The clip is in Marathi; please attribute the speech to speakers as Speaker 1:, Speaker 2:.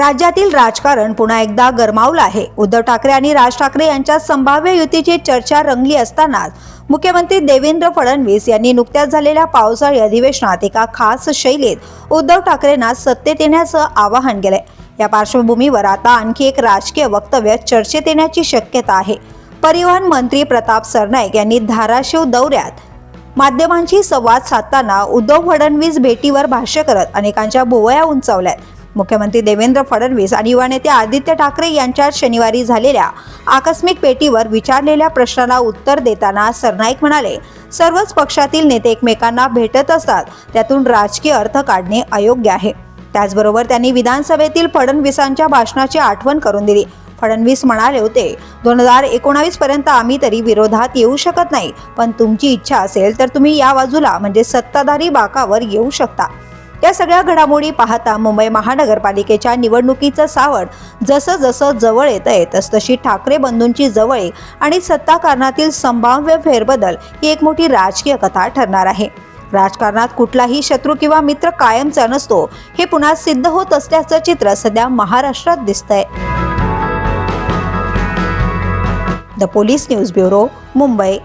Speaker 1: राज्यातील राजकारण पुन्हा एकदा गरमावलं आहे. उद्धव ठाकरे आणि राज ठाकरे यांच्या संभाव्य युतीची चर्चा रंगली असतानाच मुख्यमंत्री देवेंद्र फडणवीस यांनी नुकत्याच झालेल्या पावसाळी अधिवेशनात एका खास शैलीत उद्धव ठाकरेंना सत्तेत येण्याचं आवाहन केलंय. या पार्श्वभूमीवर आता आणखी एक राजकीय वक्तव्य चर्चेत येण्याची शक्यता आहे. परिवहन मंत्री प्रताप सरनाईक यांनी धाराशिव दौऱ्यात माध्यमांशी संवाद साधताना उद्धव फडणवीस भेटीवर भाष्य करत अनेकांच्या भुवया उंचावल्यात. मुख्यमंत्री देवेंद्र फडणवीस आणि युवा नेते आदित्य ठाकरे यांच्यात शनिवारी झालेल्या आकस्मिक पेटीवर विचारलेल्या प्रश्नाला उत्तर देताना सरनाईक म्हणाले सर्वच पक्षातील नेते एकमेकांना भेटत असतात. त्यातून राजकीय अर्थ काढणे अयोग्य आहे. त्याचबरोबर त्यांनी विधानसभेतील फडणवीसांच्या भाषणाची आठवण करून दिली. फडणवीस म्हणाले होते दोन हजार एकोणावीस पर्यंत आम्ही तरी विरोधात येऊ शकत नाही. पण तुमची इच्छा असेल तर तुम्ही या बाजूला म्हणजे सत्ताधारी बाकावर येऊ शकता. या सगळ्या घडामोडी पाहता मुंबई महानगरपालिकेच्या निवडणुकीचं सावट जसं जसं जवळ येत आहे तसतशी ठाकरे बंधूंची जवळीक आणि सत्ताकारणातील संभाव्य फेरबदल ही एक मोठी राजकीय कथा ठरणार आहे. राजकारणात कुठलाही शत्रू किंवा मित्र कायमचा नसतो हे पुन्हा सिद्ध होत असल्याचं चित्र सध्या महाराष्ट्रात दिसतंय. The police news bureau Mumbai.